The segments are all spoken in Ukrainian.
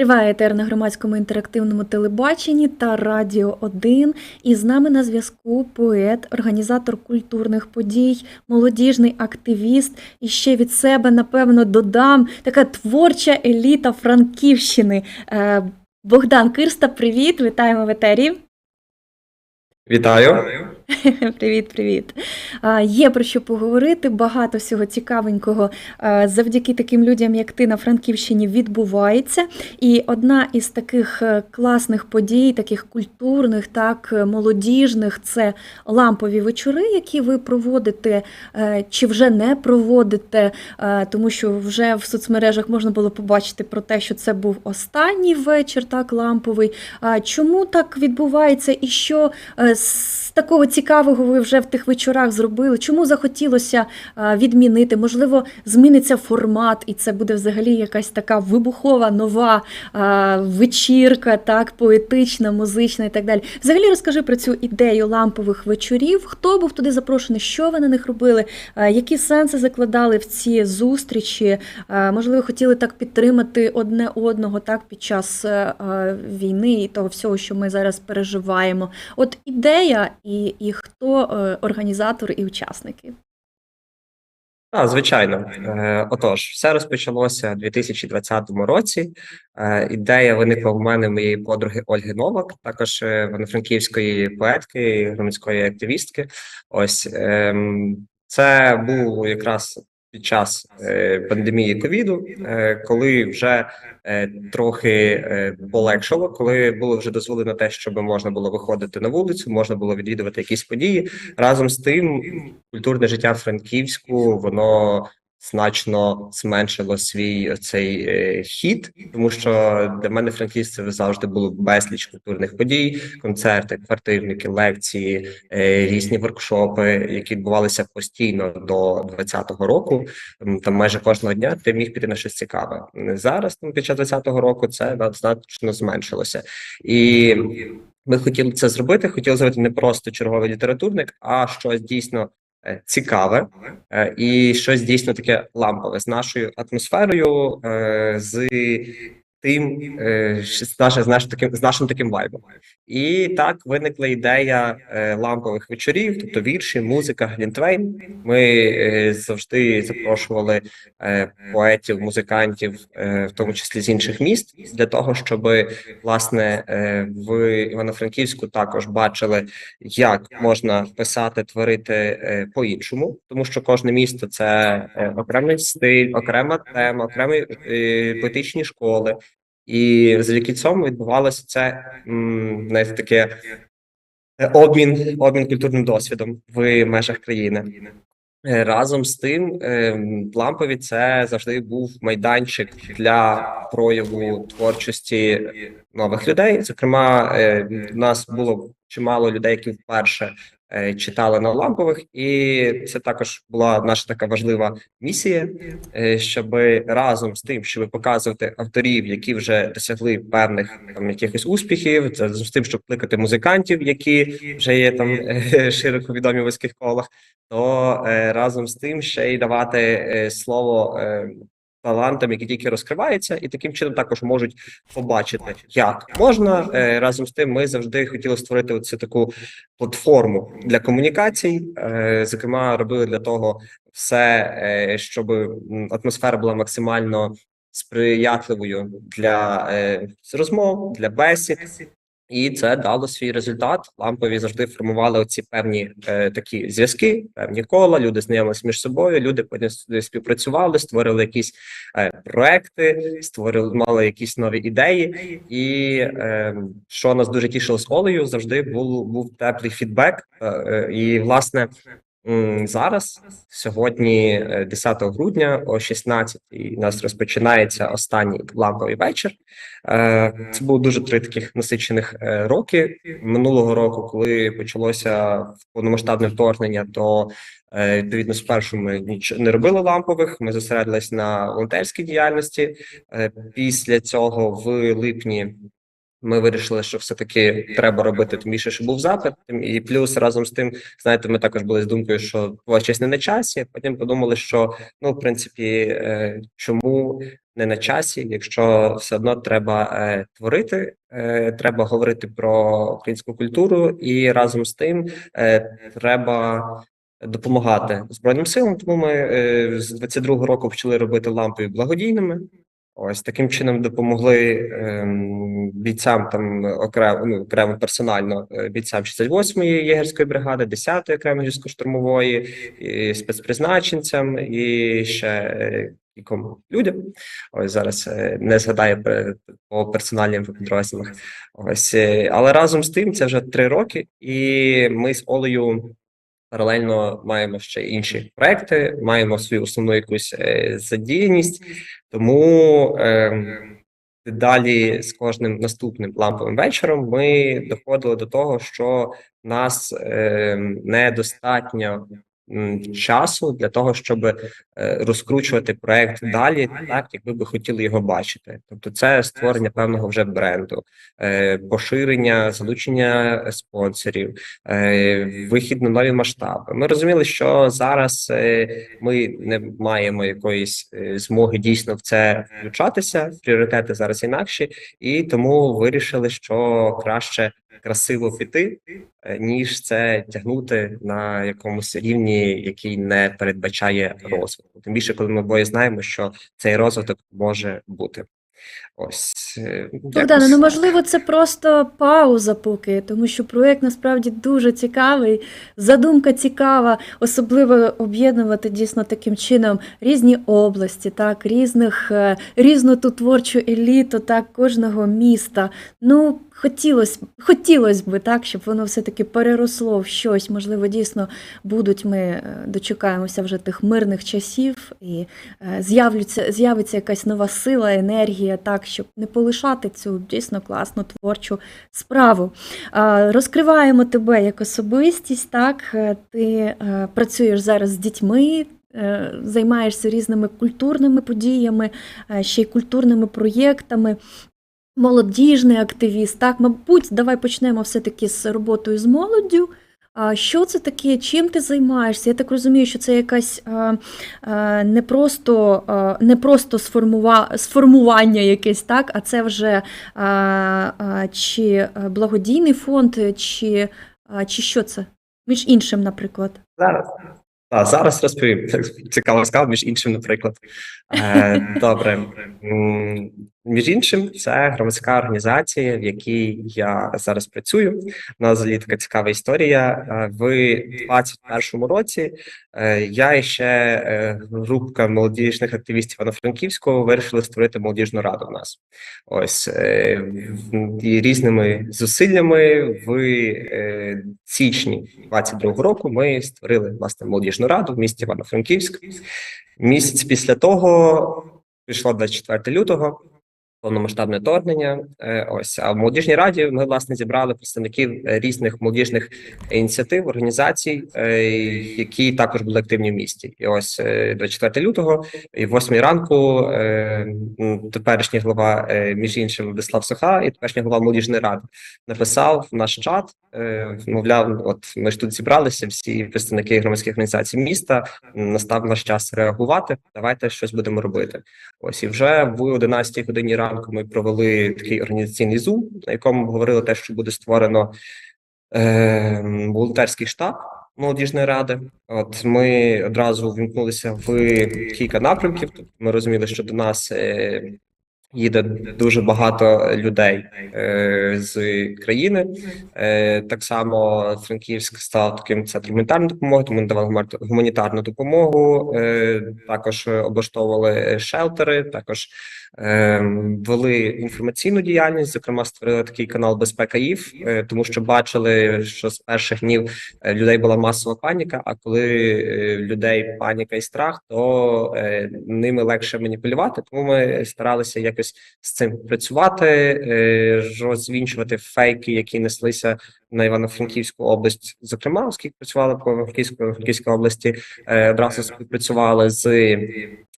Триває етер на громадському інтерактивному телебаченні та Радіо 1. І з нами на зв'язку поет, організатор культурних подій, молодіжний активіст. І ще від себе, напевно, додам така творча еліта Франківщини. Е, Богдан Кирста, привіт! Вітаємо в етері. Вітаю. Привіт, привіт. Є про що поговорити. Багато всього цікавенького завдяки таким людям, як ти на Франківщині, відбувається. І одна із таких е, класних подій, таких культурних, так е, молодіжних, це лампові вечори, які ви проводите е, чи вже не проводите, тому що вже в соцмережах можна було побачити про те, що це був останній вечір, так ламповий. Чому так відбувається, і що з такого цікавого ви вже в тих вечорах зробили? Чому захотілося відмінити? Можливо, зміниться формат, і це буде взагалі якась така вибухова нова вечірка, так, поетична, музична і так далі. Взагалі розкажи про цю ідею лампових вечорів. Хто був туди запрошений? Що ви на них робили? Які сенси закладали в ці зустрічі? Можливо, хотіли так підтримати одне одного так під час е, е, війни і того всього, що ми зараз переживаємо. От ідея і, і хто організатори організатор і учасники. А, звичайно. Е, Отож, все розпочалося у 2020 році. Е, Ідея виникла в мене моєї подруги Ольги Новак, також е, івано-франківської поетки, громадської активістки. Ось ем, це був якраз під час е, пандемії ковіду, е, коли вже е, трохи полегшало, коли було вже дозволено те, щоб можна було виходити на вулицю, можна було відвідувати якісь події. Разом з тим, культурне життя Франківську воно значно зменшило свій цей е, хід, тому що для мене Франківськ це завжди було безліч культурних подій, концерти, квартирники, лекції, е, різні воркшопи, які відбувалися постійно до 2020 року. Там майже кожного дня ти міг піти на щось цікаве. Зараз там під час 2020 року це значно зменшилося і. Ми хотіли це зробити. Хотіли зробити не просто черговий літературник, а щось дійсно цікаве. Е, і щось дійсно таке лампове з нашою атмосферою, е, з тим, е, з нашим таким з нашим таким вайбом. І так виникла ідея е, лампових вечорів, тобто вірші, музика, глінтвейн. Ми е, завжди запрошували поетів, музикантів, в тому числі з інших міст, для того, щоб власне в Івано-Франківську також бачили, як можна писати, творити по-іншому, тому що кожне місто це окремий стиль, окрема тема, окремі поетичні школи. І завдяки цьому відбувалося це знаєте, таке е, обмін, обмін культурним досвідом в межах країни. Е, Разом з тим, ем, лампові це завжди був майданчик для прояву творчості нових людей. Зокрема, е, у нас було чимало людей, які вперше е, читали на лампових, і це також була наша така важлива місія, е, щоб разом з тим, щоб показувати авторів, які вже досягли певних там якихось успіхів, це з тим, щоб кликати музикантів, які вже є там е, широко відомі в вузьких колах то е, разом з тим ще й давати е, слово талантам, які тільки розкриваються, і таким чином також можуть побачити, як можна. Е, разом з тим, ми завжди хотіли створити оцю таку платформу для комунікацій. Е, зокрема, робили для того все, е, щоб атмосфера була максимально сприятливою для розмов, для бесід. І це дало свій результат. Лампові завжди формували оці певні е, такі зв'язки, певні кола. Люди знайомилися між собою. Люди потім співпрацювали, створили якісь е, проекти, створили мали якісь нові ідеї. І е, що нас дуже тішило з Олею, завжди був був теплий фідбек. Е, е, і власне зараз, сьогодні, е, 10 грудня, о 16 у нас розпочинається останній ламповий вечір. Е, Це було дуже три таких насичених е, роки. Минулого року, коли почалося повномасштабне вторгнення, то е, відповідно спершу ми нічого не робили лампових. Ми зосередились на волонтерській діяльності. Е, Після цього, в липні, Ми вирішили, що все-таки треба робити, тим більше, що був запит. І плюс разом з тим, знаєте, ми також були з думкою, що творчість не на часі. Потім подумали, що ну, в принципі, е, чому не на часі, якщо все одно треба е, творити, е, треба говорити про українську культуру, і разом з тим треба допомагати збройним силам. Тому ми з 22-го року почали робити лампи благодійними. Ось таким чином допомогли ем, бійцям там окремо, ну, окремо персонально е, бійцям 68-ї єгерської бригади, 10-ї окремої гірсько-штурмової, і спецпризначенцям і ще е, людям. Ось зараз е, не згадаю по персональним підрозділах. Ось, е, але разом з тим це вже три роки, і ми з Олею паралельно маємо ще інші проекти, маємо свою основну якусь е, задіяність, тому е, далі з кожним наступним ламповим вечором ми доходили до того, що нас е, недостатньо часу для того, щоб е, розкручувати проект далі, так як ви би хотіли його бачити. Тобто, це створення певного вже бренду, е, поширення, залучення спонсорів, е, вихід на нові масштаби. Ми розуміли, що зараз ми не маємо якоїсь змоги дійсно в це включатися. Пріоритети зараз інакші, і тому вирішили, що краще красиво піти, е, ніж це тягнути на якомусь рівні, який не передбачає розвитку. Тим більше, коли ми обоє знаємо, що цей розвиток може бути. Ось Богдане, ну можливо, це просто пауза поки, тому що проєкт насправді дуже цікавий, задумка цікава, особливо об'єднувати дійсно таким чином різні області, так, різних, е, різну ту творчу еліту, так, кожного міста. Ну, хотілося, хотілося б так, щоб воно все-таки переросло в щось. Можливо, дійсно будуть ми е, дочекаємося вже тих мирних часів і е, з'явиться якась нова сила, енергія, так, щоб не полишати цю дійсно класну творчу справу. Розкриваємо тебе як особистість, так, е, ти е, працюєш зараз з дітьми. е, Займаєшся різними культурними подіями, ще й культурними проєктами, молодіжний активіст. Так, мабуть, давай почнемо все-таки з роботою з молоддю. Що це таке? Чим ти займаєшся? Я так розумію, що це якась а, а, не просто, а, не просто сформува, сформування якесь, так, а це вже чи благодійний фонд, чи, чи що це? Між іншим, наприклад. Зараз. А, зараз розповім. Цікаво сказав, між іншим, наприклад. Е, добре. Між іншим, це громадська організація, в якій я зараз працюю. У нас взагалі така цікава історія. Е, В 2021 році е, я і ще е, групка молодіжних активістів Івано-Франківського вирішили створити молодіжну раду в нас. Ось і різними зусиллями в січні 22 року ми створили власне молодіжну раду в місті Івано-Франківськ. Місяць після того прийшло 24 лютого. Повномасштабне вторгнення. Е, Ось а в молодіжній раді ми власне зібрали представників е, різних молодіжних ініціатив, організацій, е, які також були активні в місті. І ось е, 24 лютого, і 8 ранку теперішній голова, між іншим, Владислав Соха, і теперішній голова молодіжної ради написав в наш чат. Мовляв, от ми ж тут зібралися, всі представники громадських організацій міста. Настав наш час реагувати. Давайте щось будемо робити. Ось і вже в 11 годині ранку ми провели такий організаційний зум, на якому говорили те, що буде створено е, волонтерський штаб молодіжної ради. От ми одразу вімкнулися в кілька напрямків. Тобто ми розуміли, що до нас е, їде дуже багато людей е, з країни. Е, так само Франківськ став таким центром гуманітарної допомоги, тому надавали гуманітарну допомогу. Е, також облаштовували шелтери, також вели інформаційну діяльність. Зокрема, створили такий канал Безпека е, тому що бачили, що з перших днів людей була масова паніка. А коли людей паніка і страх, то ними легше маніпулювати. Тому ми старалися якось з цим працювати, е, розвінчувати фейки, які неслися на Івано-Франківську область, зокрема, оскільки працювали по Франківської Франківській області, е, одразу співпрацювали з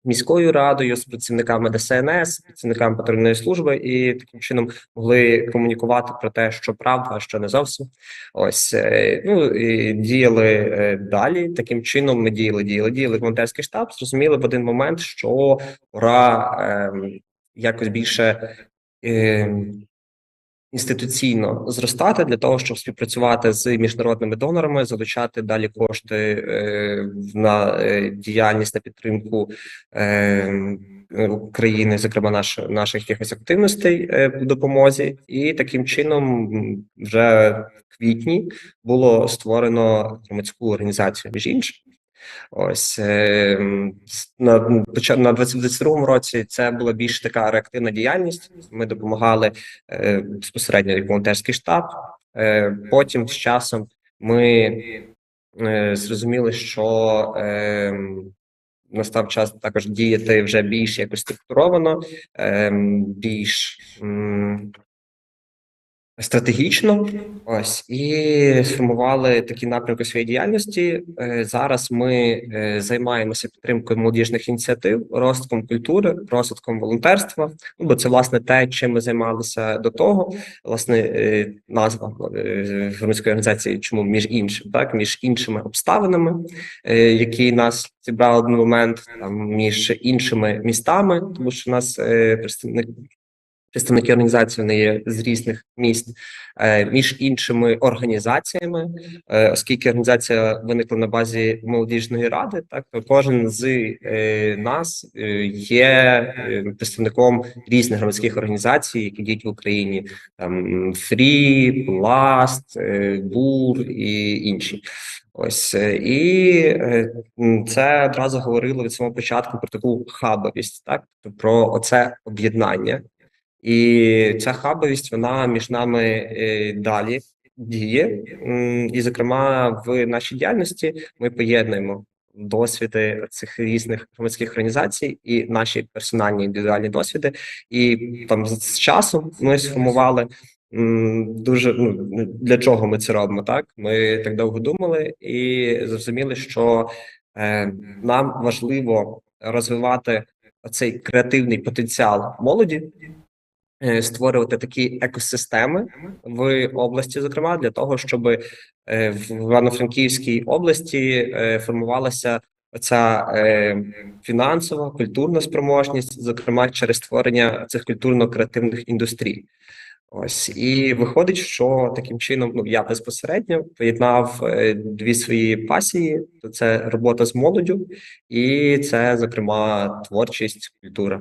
міською радою, з працівниками ДСНС, працівниками патрульної служби, і таким чином могли комунікувати про те, що правда, а що не зовсім. Ось е, ну і діяли далі. Таким чином ми діяли, діяли, діяли волонтерський штаб. Зрозуміли в один момент, що пора ем, якось більше. ем, Інституційно зростати для того, щоб співпрацювати з міжнародними донорами, залучати далі кошти е, на е, діяльність на підтримку е, України, зокрема наш, наших якихось активностей е, в допомозі, і таким чином вже в квітні було створено громадську організацію між іншим. Ось е, м, с- на на 2022 році це була більш така реактивна діяльність. Ми допомагали е, безпосередньо як волонтерський штаб. Е, потім з часом ми е, зрозуміли, що е, настав час також діяти вже більш якось структуровано, е, більш стратегічно. Ось і сформували такі напрямки своєї діяльності. Е, Зараз ми е, займаємося підтримкою молодіжних ініціатив, розвитком культури, розвитком волонтерства. Ну, бо це власне те, чим ми займалися до того. Власне, е, назва громадської організації, чому між іншим, так між іншими обставинами, які нас зібрали один момент, там між іншими містами, тому що нас представник представники організації вони є з різних міст, е, між іншими організаціями, е, оскільки організація виникла на базі молодіжної ради, так то кожен з е, нас є представником різних громадських організацій, які діють в Україні, там Фрі, Пласт, Бур і інші. Ось і це одразу говорило від самого початку про таку хабовість, так про оце об'єднання. І ця хабовість вона між нами е, далі діє. І, зокрема, в нашій діяльності ми поєднуємо досвіди цих різних громадських організацій і наші персональні індивідуальні досвіди. І там з, часом ми сформували. Дуже ну для чого ми це робимо? Так ми так довго думали і зрозуміли, що е, нам важливо розвивати цей креативний потенціал молоді, створювати такі екосистеми в області, зокрема для того, щоб е, в Івано-Франківській області е, формувалася оця е, фінансова культурна спроможність, зокрема через створення цих культурно-креативних індустрій. Ось і виходить, що таким чином ну я безпосередньо поєднав е, дві свої пасії: це робота з молоддю, і це, зокрема, творчість, культура.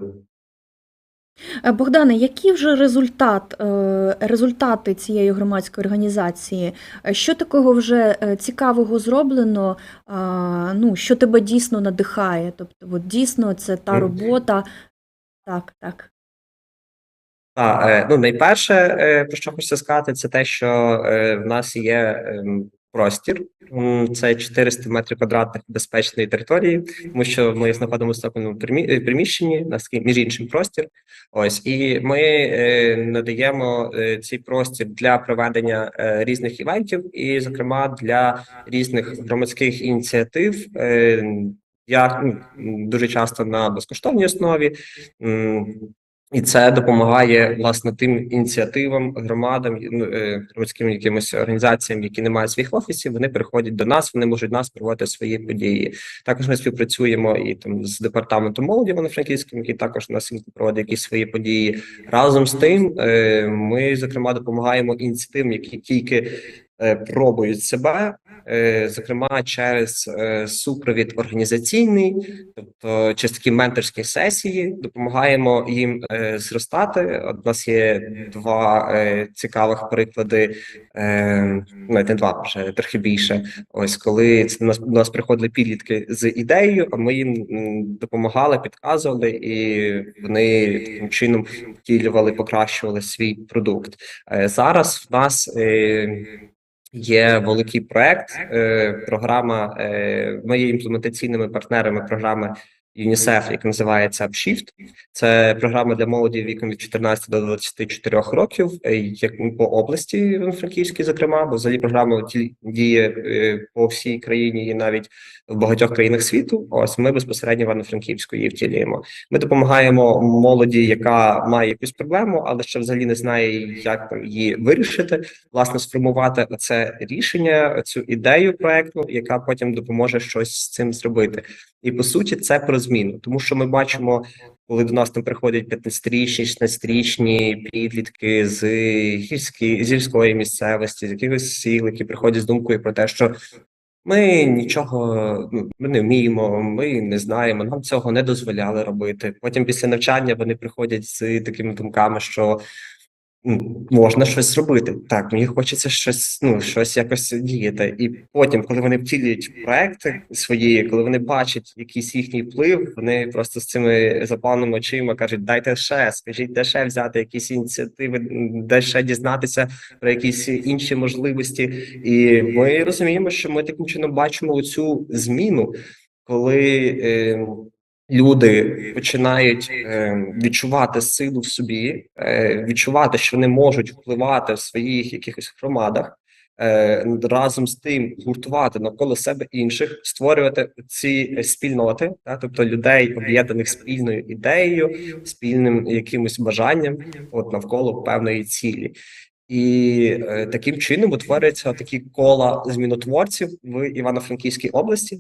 Е, Богдане, який вже результат, е, результати цієї громадської організації? Е, Що такого вже цікавого зроблено? Ну, що тебе дійсно надихає? Тобто, от дійсно це та робота. Так, так. Е, ну найперше, про що хочеться сказати, це те, що в нас є ем, простір. Це 400 метрів квадратних безпечної території, тому що ми знаходимося в такому е, приміщенні, у нас між іншим простір. Ось і ми е, надаємо е, цей простір для проведення різних івентів, і, зокрема, для різних громадських ініціатив. Е, як ну, дуже часто на безкоштовній основі, і це допомагає власне тим ініціативам, громадам, ну, е, громадським якимось організаціям, які не мають своїх офісів. Вони приходять до нас, вони можуть нас проводити свої події. Також ми співпрацюємо і там з департаментом молоді Івано-Франківським, який також нас проводить якісь свої події. Разом з тим, е, ми зокрема допомагаємо ініціативам, які тільки пробують себе. е, Зокрема, через е, супровід організаційний, тобто через такі менторські сесії допомагаємо їм е, зростати. От у нас є два е, цікавих приклади, е, навіть не два, вже трохи більше. Ось коли це нас, до нас приходили підлітки з ідеєю, а ми їм допомагали, підказували, і вони таким чином втілювали, покращували свій продукт. Е, зараз в нас. Є великий проект, е, програма. Е, ми є імплементаційними партнерами програми ЮНІСЕФ, яка називається Upshift. Це програма для молоді віком від 14 до 24 років, е, як по області Івано-Франківській, зокрема, бо взагалі програма діє е, по всій країні і навіть в багатьох країнах світу. Ось ми безпосередньо в Івано-Франківську її втілюємо. Ми допомагаємо молоді, яка має якусь проблему, але ще взагалі не знає, як її вирішити. Власне, сформувати це рішення, цю ідею проекту, яка потім допоможе щось з цим зробити. І по суті, це про зміну, тому що ми бачимо, коли до нас там приходять 15-річні, 16-річні підлітки з гірської з гірської місцевості, з якихось сіл, які приходять з думкою про те, що ми нічого ну, ми не вміємо, ми не знаємо, нам цього не дозволяли робити. Потім після навчання вони приходять з такими думками, що можна щось зробити. Так, мені хочеться щось, ну щось якось діяти. І потім, коли вони втілюють проекти свої, коли вони бачать якийсь їхній вплив, вони просто з цими запаленими очима кажуть: дайте ще, скажіть, де ще взяти якісь ініціативи, де ще дізнатися про якісь інші можливості. І ми розуміємо, що ми таким чином бачимо цю зміну, коли. Е, люди починають е, відчувати силу в собі, е, відчувати, що вони можуть впливати в своїх якихось громадах. е, Разом з тим гуртувати навколо себе інших, створювати ці спільноти, та, тобто людей, об'єднаних спільною ідеєю, спільним якимось бажанням, от навколо певної цілі. І таким чином утворюються такі кола змінотворців в Івано-Франківській області.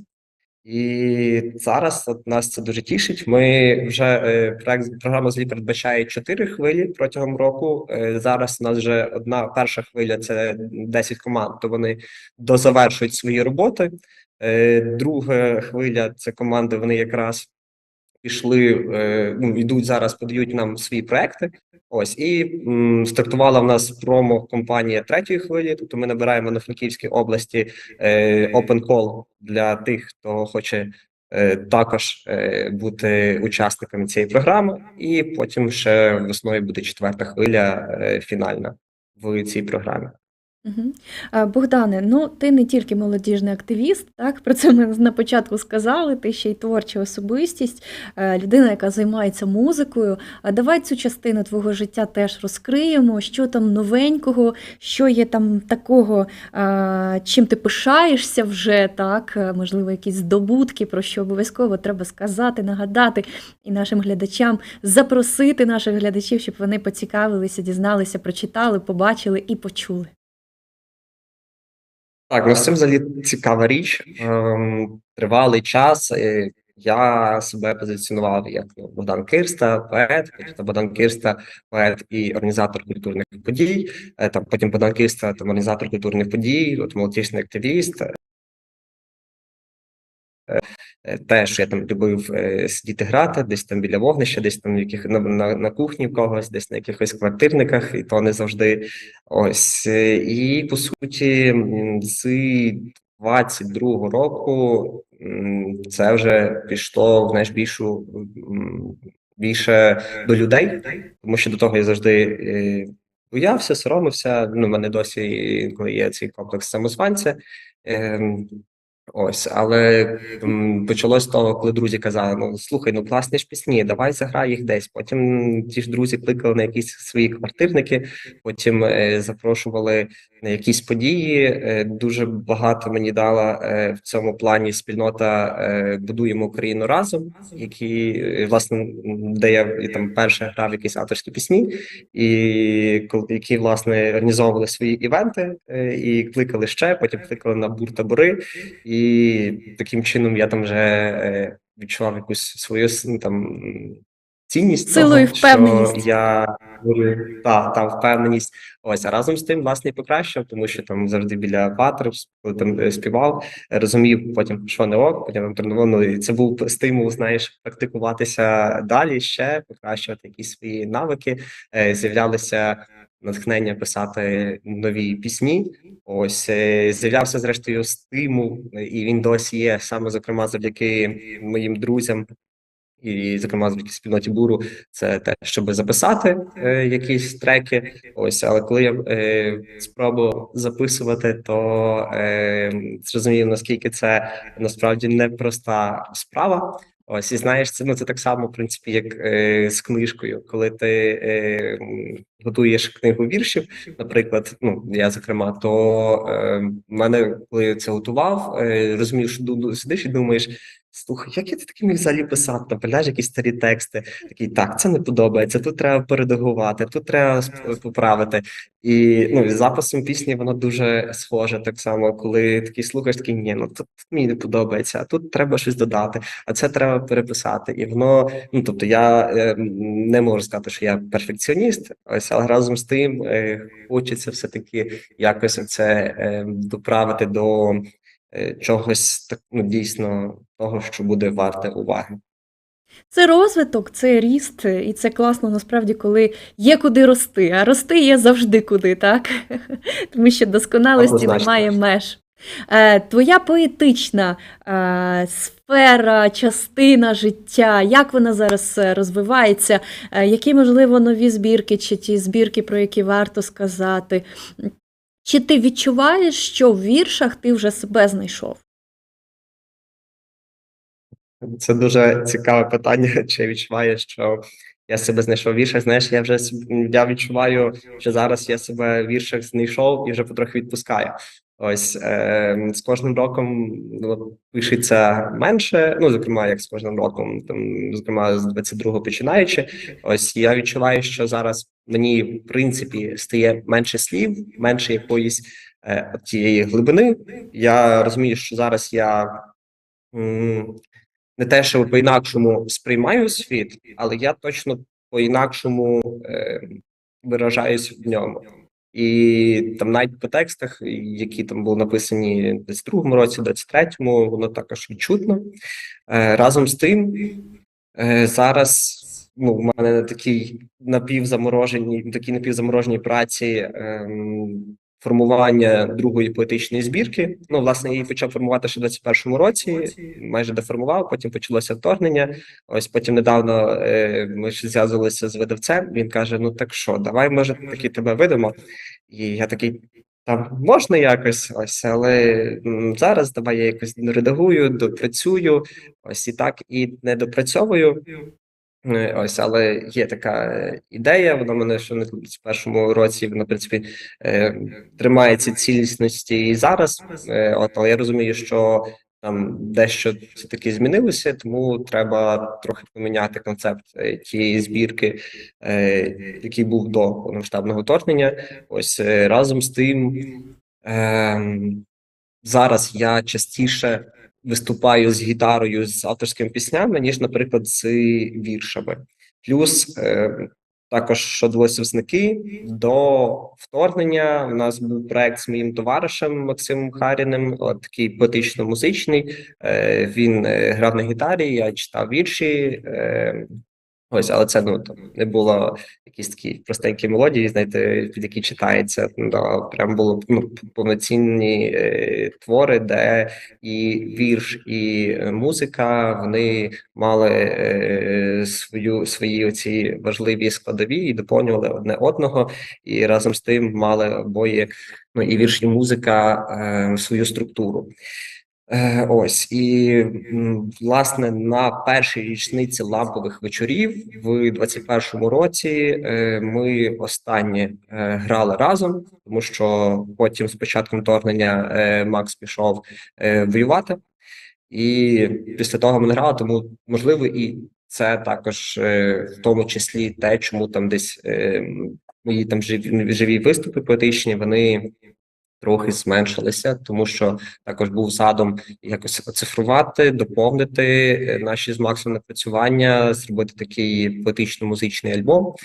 І зараз нас це дуже тішить. Ми вже е, проект програма злі передбачає чотири хвилі протягом року. Е, зараз у нас вже одна перша хвиля це 10 команд, то вони дозавершують свої роботи. Е, друга хвиля це команди. Вони якраз пішли, е, ну йдуть зараз, подають нам свої проекти. Ось і м, стартувала в нас промо-компанія третьої хвилі. Тобто ми набираємо на Франківській області е, open call для тих, хто хоче е, також е, бути учасниками цієї програми. І потім ще весною буде четверта хвиля е, фінальна в цій програмі. Мгм. Богдане, ну ти не тільки молодіжний активіст, так про це ми на початку сказали. Ти ще й творча особистість, е, людина, яка займається музикою. А давай цю частину твого життя теж розкриємо. Що там новенького, що є там такого, чим ти пишаєшся вже, так е, можливо, якісь здобутки, про що обов'язково треба сказати, нагадати і нашим глядачам, запросити наших глядачів, щоб вони поцікавилися, дізналися, прочитали, побачили і почули. Так, ну з цим взагалі цікава річ. Ем, тривалий час. е, Я себе позиціонував як ну, Богдан Кирста, поет, та Богдан Кирста, поет і організатор культурних подій. Е, Там потім Богдан Кирста, там організатор культурних подій, от молодіжний активіст. Е, Теж я там любив е, сидіти грати, десь там біля вогнища, десь там яких на, на, на кухні в когось, десь на якихось квартирниках, і то не завжди. Ось е, і по суті, з 22-го року це вже пішло в знаєш, більшу більше до людей, тому що до того я завжди е, боявся, соромився. Ну, в мене досі коли є цей комплекс самозванця. Ем, Ось, але почалось того, коли друзі казали: ну слухай, ну класні ж пісні, давай заграй їх десь. Потім ті ж друзі кликали на якісь свої квартирники, потім е, запрошували на якісь події. Е, дуже багато мені дала е, в цьому плані спільнота е, Будуємо Україну разом, які е, власне де я і там перше грав якісь авторські пісні, і коли які власне організовували свої івенти е, і кликали ще, потім кликали на бур-табори. І таким чином я там вже е, відчував якусь свою ну, там цінність Силу того, впевненість. Що я та, та впевненість. Ось а разом з тим, власне, і покращив, тому що там завжди біля патрів, там е, співав, розумів потім, що не ок, потім там тренував. Ну, і це був стимул, знаєш, практикуватися далі ще, покращувати якісь свої навики. Е, З'являлися натхнення писати нові пісні. Ось е, з'являвся зрештою стимул, і він досі є саме зокрема завдяки моїм друзям. І, зокрема, завдяки спільноті буру, це те, щоб записати е, якісь треки. Ось, але коли я е, спробував записувати, то е, зрозумів, наскільки це насправді непроста справа. Ось і знаєш, це ну це так само, в принципі, як е, з книжкою. Коли ти е, готуєш книгу віршів, наприклад, ну я зокрема, то е, мене, коли я це готував, е, розумів, що сидиш і думаєш. Слухай, як я ти таки міг взагалі писати? Там пиляєш якісь старі тексти. Такий так, це не подобається. Тут треба передагувати, тут треба поправити. І ну, з записом пісні воно дуже схоже. Так само, коли такий слухаєш, такий ні, ну тут мені не подобається, а тут треба щось додати, а це треба переписати. І воно, ну тобто, я е, не можу сказати, що я перфекціоніст, ось але разом з тим е, хочеться все-таки якось це е, доправити до чогось так, ну, дійсно того, що буде варте уваги. Це розвиток, це ріст, і це класно насправді, коли є куди рости. А рости є завжди куди, так? Тому що досконалості немає меж. Е, Твоя поетична е, сфера, частина життя, як вона зараз е, розвивається? Е, Які, можливо, нові збірки, чи ті збірки, про які варто сказати? Чи ти відчуваєш, що в віршах ти вже себе знайшов? Це дуже цікаве питання. Чи відчуваєш, що я себе знайшов в віршах? Знаєш, я вже я відчуваю, що зараз я себе в віршах знайшов і вже потрохи відпускаю. Ось е, з кожним роком ну, пишеться менше. Ну, зокрема, як з кожним роком, там, зокрема, з 22-го починаючи. Ось я відчуваю, що зараз мені в принципі стає менше слів, менше якоїсь е, тієї глибини. Я розумію, що зараз я. м, не те, що по-інакшому сприймаю світ, але я точно по-інакшому е, виражаюсь в ньому. І там навіть по текстах, які там були написані в 22-му році, 23-му, воно також відчутно. Е, разом з тим, е, зараз ну, в мене на такій напівзамороженій, такій напівзамороженій праці. ем, Формування другої поетичної збірки. Ну, власне, її почав формувати ще в 21-му році, майже доформував, потім почалося вторгнення. Ось потім недавно е, ми ж зв'язувалися з видавцем. Він каже: Ну так що, давай, може, таки тебе видамо. І я такий. Там можна якось, ось, але зараз давай я якось редагую, допрацюю, ось і так і не допрацьовую. Е, Ось, але є така е, ідея, вона мене ще не в першому році, вона, в принципі, е, тримається цілісності і зараз. От, але я розумію, що там дещо все-таки змінилося, тому треба трохи поміняти концепт тієї збірки, який був до повномасштабного вторгнення. Ось разом з тим. ем, Зараз я частіше виступаю з гітарою з авторськими піснями, ніж, наприклад, з віршами. Плюс е, також що відбулося висники до вторгнення. У нас був проект з моїм товаришем Максимом Харіним, от такий поетично-музичний. Е, він е, грав на гітарі, я читав вірші. Е, Ось, але це ну там не було якісь такі простенькі мелодії, знаєте, під які читається. Ну, да, прям було ну, повноцінні е, твори, де і вірш, і е, музика вони мали е, свою свої оці важливі складові і доповнювали одне одного, і разом з тим мали обоє ну і вірш, і музика е, свою структуру. Е, Ось і власне на першій річниці лампових вечорів в 21-му році е, ми останнє е, грали разом, тому що потім з початком вторгнення Макс пішов воювати, і після того ми не грали, тому можливо і це також в тому числі те, чому там десь мої там живі, живі виступи поетичні, вони трохи зменшилися, тому що також був задум якось оцифрувати, доповнити е, наші з Максом напрацювання, зробити такий поетично-музичний альбом.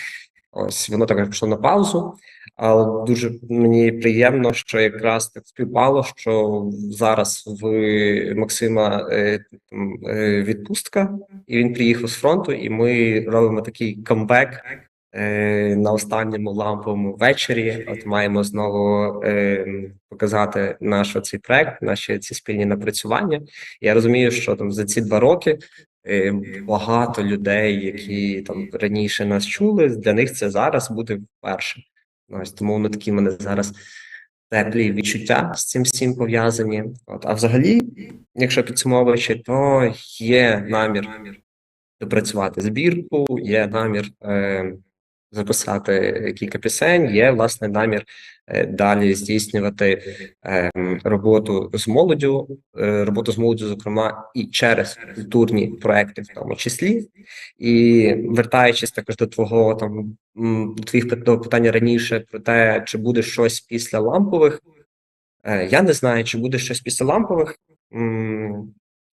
Ось воно також пішло на паузу. Але дуже мені приємно, що якраз так співпало, що зараз в Максима е, е, відпустка, і він приїхав з фронту, і ми робимо такий камбек на останньому ламповому вечорі. От маємо знову е, показати наш цей проект, наші ці спільні напрацювання. Я розумію, що там за ці два роки. е, Багато людей, які там раніше нас чули, для них це зараз буде вперше. Ось тому воно такі в мене зараз теплі відчуття з цим всім пов'язані. От, а взагалі, якщо підсумовуючи, то є намір допрацювати збірку, є намір е, записати кілька пісень, є власне намір е, далі здійснювати е, роботу з молоддю, е, роботу з молоддю, зокрема, і через культурні проекти, в тому числі. І вертаючись також до твого там твоїх до питання раніше про те, чи буде щось після лампових. Е, Я не знаю, чи буде щось після лампових.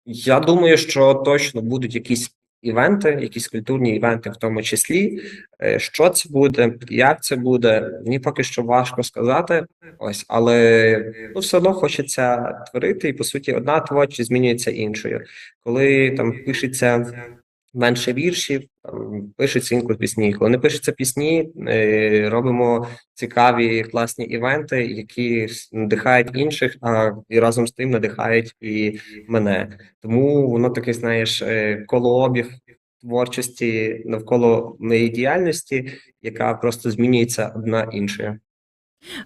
Я думаю, що точно будуть якісь івенти, якісь культурні івенти, в тому числі. Е, Що це буде, як це буде, мені поки що важко сказати. Ось, але ну, все одно хочеться творити, і по суті, одна творчість змінюється іншою. Коли там пишеться менше віршів, там, пишуться інколи пісні. Коли не пишуться пісні, е, робимо цікаві класні івенти, які надихають інших, а і разом з тим надихають і мене. Тому воно таке, знаєш, е, колообіг творчості навколо моєї діяльності, яка просто змінюється одна іншою.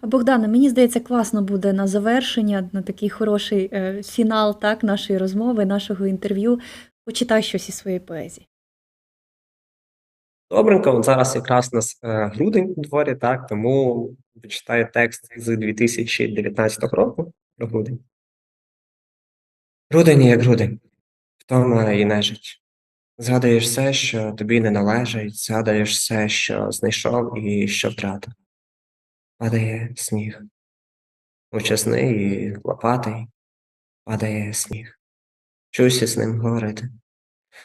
Богдане, мені здається, класно буде на завершення, на такий хороший е, фінал так, нашої розмови, нашого інтерв'ю. Почитай щось із своєї поезії. Добренько, от зараз якраз у нас е, грудень у дворі, так, тому почитаю текст з 2019 року про грудень. Грудень як грудень, втома і нежить. Згадуєш все, що тобі не належить, згадуєш все, що знайшов і що втратив. Падає сніг. Мовчасний і лопатий, падає сніг. Чуйся з ним говорити.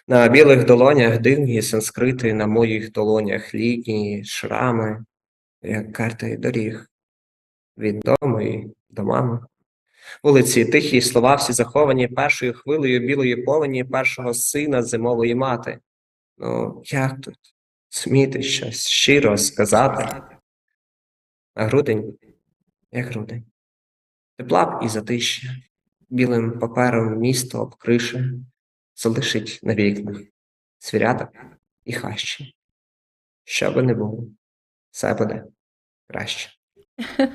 На білих долонях дивні санскрити, на моїх долонях літні шрами, як карти доріг, від дому і до мами. Вулиці тихі слова всі заховані першою хвилею білої повені першого сина зимової мати. Ну, як тут сміти щось щиро сказати? А грудень, як грудень. Тепла б і затища, білим папером місто обкрише, залишить на вікнах свіряток і хащі. Що би не було, все буде краще.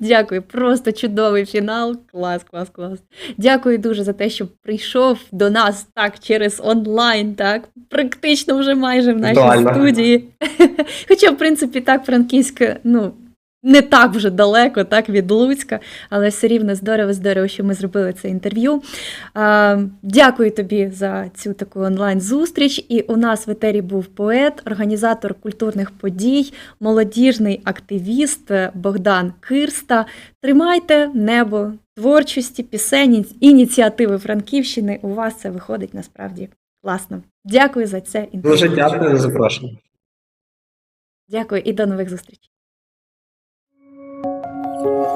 Дякую, просто чудовий фінал. Клас, клас, клас. Дякую дуже за те, що прийшов до нас так через онлайн, так практично вже майже в нашій студії. Хоча, в принципі, так, Франківськ, ну. Не так вже далеко, так від Луцька, але все рівно здорово, здорово, що ми зробили це інтерв'ю. Дякую тобі за цю таку онлайн-зустріч. І у нас в етері був поет, організатор культурних подій, молодіжний активіст Богдан Кирста. Тримайте небо творчості, пісень, ініціативи Франківщини. У вас це виходить насправді класно. Дякую за це інтерв'ю. Дуже дякую за запрошення. Дякую і до нових зустрічей. Thank you.